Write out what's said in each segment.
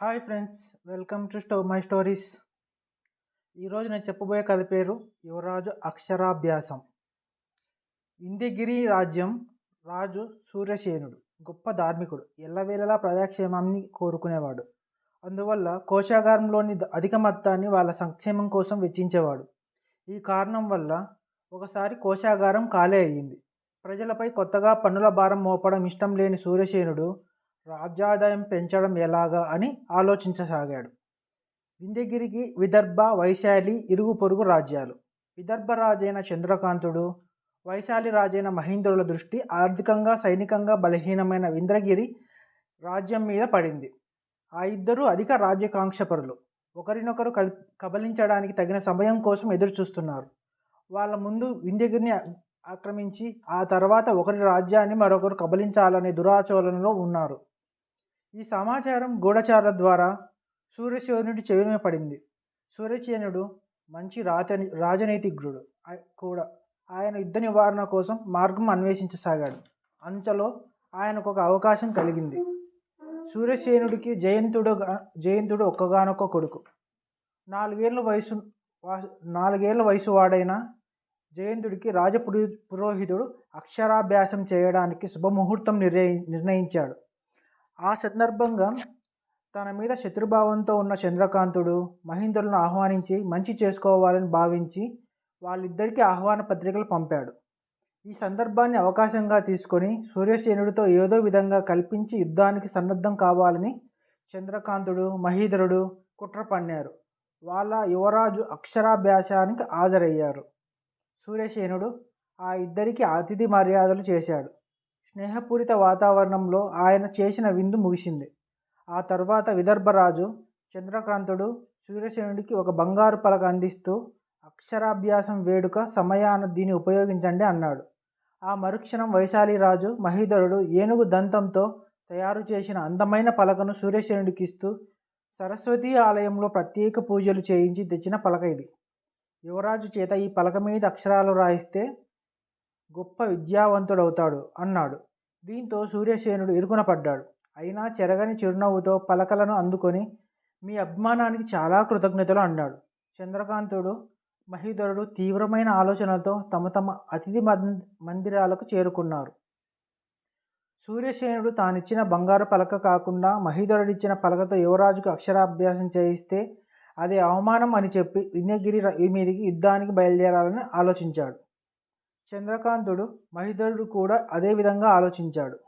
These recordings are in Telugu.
హాయ్ ఫ్రెండ్స్ వెల్కమ్ టు స్టో మై స్టోరీస్. ఈరోజు నేను చెప్పబోయే కథ పేరు యువరాజు అక్షరాభ్యాసం. ఇందిగిరి రాజ్యం రాజు సూర్యసేనుడు గొప్ప ధార్మికుడు ఎల్లవేళలా ప్రజాక్షేమాన్ని కోరుకునేవాడు. అందువల్ల కోశాగారంలోని అధిక మొత్తాన్ని వాళ్ళ సంక్షేమం కోసం వెచ్చించేవాడు. ఈ కారణం వల్ల ఒకసారి కోశాగారం ఖాళీ అయ్యింది. ప్రజలపై కొత్తగా పన్నుల భారం మోపడం ఇష్టం లేని సూర్యసేనుడు రాజ్యాదాయం పెంచడం ఎలాగా అని ఆలోచించసాగాడు. వింధ్యగిరికి విదర్భ వైశాలి ఇరుగు పొరుగు రాజ్యాలు. విదర్భ రాజైన చంద్రకాంతుడు వైశాలి రాజైన మహేంద్రుల దృష్టి ఆర్థికంగా సైనికంగా బలహీనమైన ఇంద్రగిరి రాజ్యం మీద పడింది. ఆ ఇద్దరు అధిక రాజ్యకాంక్షపరులు. ఒకరినొకరు కల్ కబలించడానికి తగిన సమయం కోసం ఎదురు చూస్తున్నారు వాళ్ళ ముందు వింధ్యగిరిని ఆక్రమించి ఆ తర్వాత ఒకరి రాజ్యాన్ని మరొకరు కబలించాలనే దురాచోళనలో ఉన్నారు. ఈ సమాచారం గూఢచారుల ద్వారా సూర్యసేనుడి చెవిన పడింది. సూర్యసేనుడు మంచి రాత రాజనీతిజ్ఞుడు. కూడా ఆయన యుద్ధ నివారణ కోసం మార్గం అన్వేషించసాగాడు. అంతలో ఆయనకు ఒక అవకాశం కలిగింది. సూర్యసేనుడికి జయంతుడు జయంతుడు ఒక్కగానొక్క కొడుకు. నాలుగేళ్ళ వయసు నాలుగేళ్ళ వయసు వాడైన జయంతుడికి రాజపురి పురోహితుడు అక్షరాభ్యాసం చేయడానికి శుభముహూర్తం నిర్ణయి నిర్ణయించాడు. ఆ సందర్భంగా తన మీద శత్రుభావంతో ఉన్న చంద్రకాంతుడు మహేంద్రులను ఆహ్వానించి మంచి చేసుకోవాలని భావించి వాళ్ళిద్దరికీ ఆహ్వాన పత్రికలు పంపాడు. ఈ సందర్భాన్ని అవకాశంగా తీసుకొని సూర్యసేనుడితో ఏదో విధంగా కల్పించి యుద్ధానికి సన్నద్ధం కావాలని చంద్రకాంతుడు మహీధరుడు కుట్ర పన్నారు. వాళ్ళ యువరాజు అక్షరాభ్యాసానికి హాజరయ్యారు. సూర్యసేనుడు ఆ ఇద్దరికి అతిథి మర్యాదలు చేశాడు. స్నేహపూరిత వాతావరణంలో ఆయన చేసిన విందు ముగిసింది. ఆ తర్వాత విదర్భరాజు చంద్రకాంతుడు సూర్యసేనుడికి ఒక బంగారు పలక అందిస్తూ అక్షరాభ్యాసం వేడుక సమయాన దీన్ని ఉపయోగించండి అన్నాడు. ఆ మరుక్షణం వైశాలి రాజు మహీధరుడు ఏనుగు దంతంతో తయారు చేసిన అందమైన పలకను సూర్యసేనుడికి ఇస్తూ సరస్వతి ఆలయంలో ప్రత్యేక పూజలు చేయించి తెచ్చిన పలక ఇది. యువరాజు చేత ఈ పలక మీద అక్షరాలు రాయిస్తే గొప్ప విద్యావంతుడవుతాడు అన్నాడు. దీంతో సూర్యసేనుడు ఇరుకున పడ్డాడు. అయినా చెరగని చిరునవ్వుతో పలకలను అందుకొని మీ అభిమానానికి చాలా కృతజ్ఞతలు అన్నాడు. చంద్రకాంతుడు మహీధరుడు తీవ్రమైన ఆలోచనలతో తమ తమ అతిథి మం- మందిరాలకు చేరుకున్నారు. సూర్యసేనుడు తానిచ్చిన బంగారు పలక కాకుండా మహీధరుడిచ్చిన పలకతో యువరాజుకు అక్షరాభ్యాసం చేయిస్తే అది అవమానం అని చెప్పి వింధ్యగిరి మీదికి యుద్ధానికి బయలుదేరాలని ఆలోచించాడు. చంద్రకాంతుడు మహిధరుడు కూడా అదే విధంగా ఆలోచించాడు.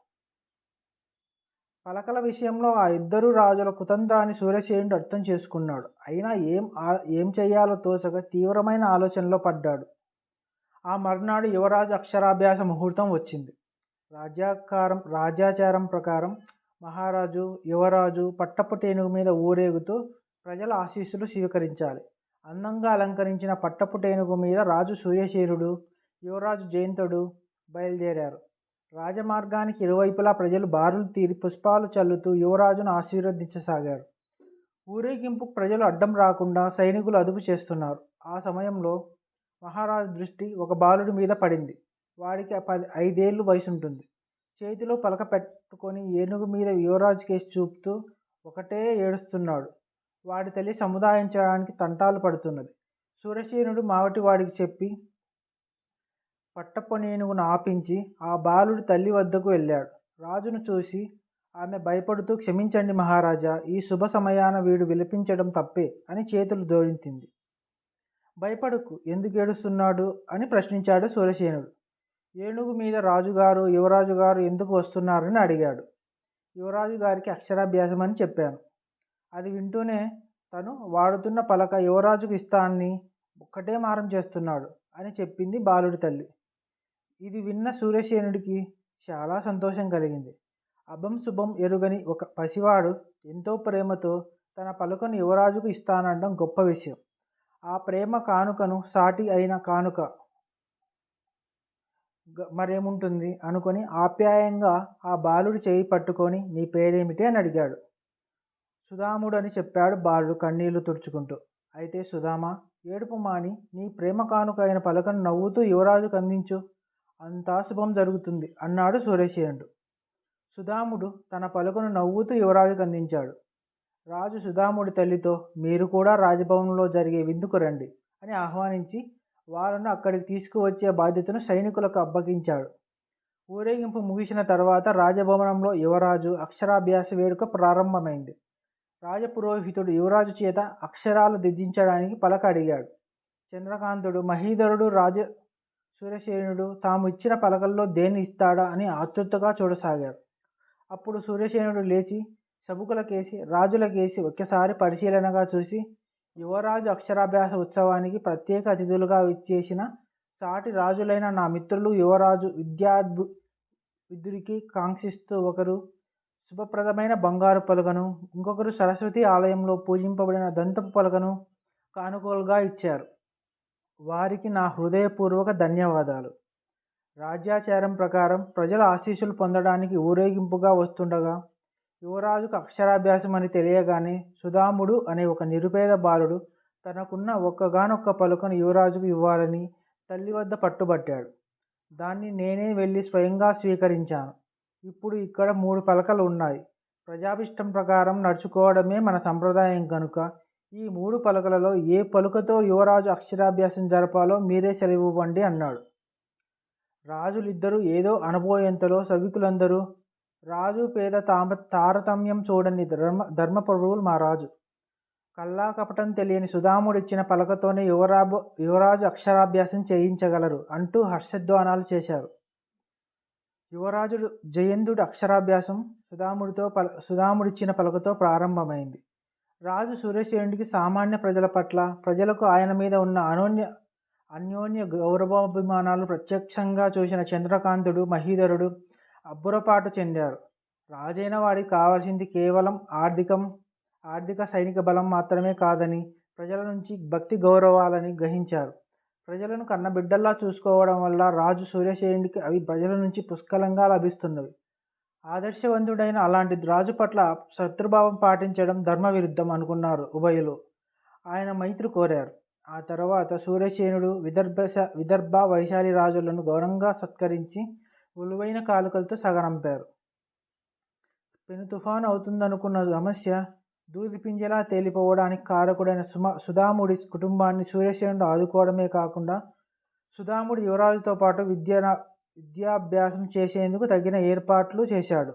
పలకల విషయంలో ఆ ఇద్దరు రాజుల కుతంత్రాన్ని సూర్యసేనుడు అర్థం చేసుకున్నాడు. అయినా ఏం ఏం చేయాలో తోచక తీవ్రమైన ఆలోచనలో పడ్డాడు. ఆ మర్నాడు యువరాజు అక్షరాభ్యాస ముహూర్తం వచ్చింది. రాజ్యాకారం రాజ్యాచారం ప్రకారం మహారాజు యువరాజు పట్టపు టేనుగు మీద ఊరేగుతూ ప్రజల ఆశీస్సులు స్వీకరించాలి. అందంగా అలంకరించిన పట్టపు టేనుగు మీద రాజు సూర్యశేరుడు యువరాజు జయంతుడు బయలుదేరారు. రాజమార్గానికి ఇరువైపులా ప్రజలు బారులు తీరి పుష్పాలు చల్లుతూ యువరాజును ఆశీర్వదించసాగారు. ఊరేగింపు ప్రజలు అడ్డం రాకుండా సైనికులు అదుపు చేస్తున్నారు. ఆ సమయంలో మహారాజు దృష్టి ఒక బాలుడి మీద పడింది. వాడికి పది ఐదేళ్ళు వయసు ఉంటుంది చేతిలో పలక పెట్టుకొని ఏనుగు మీద యువరాజు కేసు చూపుతూ ఒకటే ఏడుస్తున్నాడు. వాడి తల్లి సముదాయించడానికి తంటాలు పడుతున్నది. సూర్యసేనుడు మావటి వాడికి చెప్పి పట్టపనేనుగును ఆపించి ఆ బాలుడి తల్లి వద్దకు వెళ్ళాడు. రాజును చూసి ఆమె భయపడుతూ క్షమించండి మహారాజా ఈ శుభ సమయాన వీడు విలపించడం తప్పే అని చేతులు జోడించింది. భయపడకు ఎందుకు ఏడుస్తున్నాడు? అని ప్రశ్నించాడు సూర్యసేనుడు. ఏనుగు మీద రాజుగారు యువరాజు గారు ఎందుకు వస్తున్నారని అడిగాడు. యువరాజు గారికి అక్షరాభ్యాసం అని చెప్పాను. అది వింటూనే తను వాడుతున్న పలక యువరాజుకు ఇస్తానని ఒక్కటే మారం చేస్తున్నాడు అని చెప్పింది బాలుడి తల్లి. ఇది విన్న సూర్యసేనుడికి చాలా సంతోషం కలిగింది. అభం శుభం ఎరుగని ఒక పసివాడు ఎంతో ప్రేమతో తన పలుకను యువరాజుకు ఇస్తానడం గొప్ప విషయం. ఆ ప్రేమ కానుకను సాటి అయిన కానుక గ- మరేముంటుంది అనుకొని ఆప్యాయంగా ఆ బాలుడి చేయి పట్టుకొని నీ పేరేమిటి అని అడిగాడు. సుధాముడు అని చెప్పాడు బాలుడు కన్నీళ్ళు తుడుచుకుంటూ. అయితే సుధామ ఏడుపు మాని నీ ప్రేమ కానుక అయిన పలకను నవ్వుతూ యువరాజుకు అందించు. అంతా శుభం జరుగుతుంది అన్నాడు సూర్యసేనుడు సుధాముడు తన పలుకును నవ్వుతూ యువరాజుకు అందించాడు. రాజు సుధాముడి తల్లితో మీరు కూడా రాజభవనంలో జరిగే విందుకు రండి అని ఆహ్వానించి వాళ్ళను అక్కడికి తీసుకువచ్చే బాధ్యతను సైనికులకు అప్పగించాడు. ఊరేగింపు ముగిసిన తర్వాత రాజభవనంలో యువరాజు అక్షరాభ్యాస వేడుక ప్రారంభమైంది. రాజపురోహితుడు యువరాజు చేత అక్షరాలు దిద్దించడానికి పలక అడిగాడు. చంద్రకాంతుడు మహీధరుడు రాజ సూర్యసేనుడు తాము ఇచ్చిన పలకల్లో దేన్ని ఇస్తాడా అని ఆతృతగా చూడసాగారు అప్పుడు సూర్యసేనుడు లేచి సబుకులకేసి రాజులకేసి ఒక్కసారి పరిశీలనగా చూసి యువరాజు అక్షరాభ్యాస ఉత్సవానికి ప్రత్యేక అతిథులుగా ఇచ్చేసిన సాటి రాజులైన నా మిత్రులు యువరాజు విద్యాద్భు విద్యుడికి కాంక్షిస్తూ ఒకరు శుభప్రదమైన బంగారు పలకను ఇంకొకరు సరస్వతి ఆలయంలో పూజింపబడిన దంతపు పలకను కానుకలుగా ఇచ్చారు. వారికి నా హృదయపూర్వక ధన్యవాదాలు. రాజ్యాచారం ప్రకారం ప్రజల ఆశీస్సులు పొందడానికి ఊరేగింపుగా వస్తుండగా యువరాజుకు అక్షరాభ్యాసం అని తెలియగానే సుధాముడు అనే ఒక నిరుపేద బాలుడు తనకున్న ఒక్కగానొక్క పలుకను యువరాజుకు ఇవ్వాలని తల్లి వద్ద పట్టుబట్టాడు. దాన్ని నేనే వెళ్ళి స్వయంగా స్వీకరించాను. ఇప్పుడు ఇక్కడ మూడు పలకలు ఉన్నాయి. ప్రజాభిష్టం ప్రకారం నడుచుకోవడమే మన సంప్రదాయం కనుక ఈ మూడు పలకలలో ఏ పలుకతో యువరాజు అక్షరాభ్యాసం జరపాలో మీరే సెలవివ్వండి అన్నాడు. రాజులిద్దరూ ఏదో అనబోయేంతలో సభికులందరూ రాజు పేద తామ తారతమ్యం చూడని ధర్మ ధర్మప్రభువులు మా రాజు. కల్లా కపటం తెలియని సుధాముడిచ్చిన పలకతోనే యువరాబు యువరాజు అక్షరాభ్యాసం చేయించగలరు అంటూ హర్షధ్వానాలు చేశారు. యువరాజుడు జయందుడు అక్షరాభ్యాసం సుధాముడితో పల సుధాముడిచ్చిన పలకతో ప్రారంభమైంది. రాజు సూర్యసేనుడికి సామాన్య ప్రజల పట్ల ప్రజలకు ఆయన మీద ఉన్న అనోన్య అన్యోన్య గౌరవాభిమానాలు ప్రత్యక్షంగా చూసిన చంద్రకాంతుడు మహీధరుడు అబ్బురపాటు చెందారు. రాజైన వాడికి కావాల్సింది కేవలం ఆర్థికం ఆర్థిక సైనిక బలం మాత్రమే కాదని ప్రజల నుంచి భక్తి గౌరవాలని గ్రహించారు. ప్రజలను కన్నబిడ్డల్లా చూసుకోవడం వల్ల రాజు సూర్యసేనుడికి అవి ప్రజల నుంచి పుష్కలంగా లభిస్తున్నవి. ఆదర్శవంతుడైన అలాంటి రాజు పట్ల శత్రుభావం పాటించడం ధర్మవిరుద్ధం అనుకున్నారు ఉభయులు. ఆయన మైత్రి కోరారు. ఆ తర్వాత సూర్యసేనుడు విదర్భ విదర్భ వైశాలి రాజులను ఘోరంగా సత్కరించి విలువైన కాలుకలతో సగనంపారు. పెను తుఫాను అవుతుందనుకున్న సమస్య దూది పింజలా తేలిపోవడానికి కారకుడైన సుమ సుధాముడి కుటుంబాన్ని సూర్యసేనుడు ఆదుకోవడమే కాకుండా సుధాముడు యువరాజుతో పాటు విద్య విద్యాభ్యాసం చేసేందుకు తగిన ఏర్పాట్లు చేశాడు.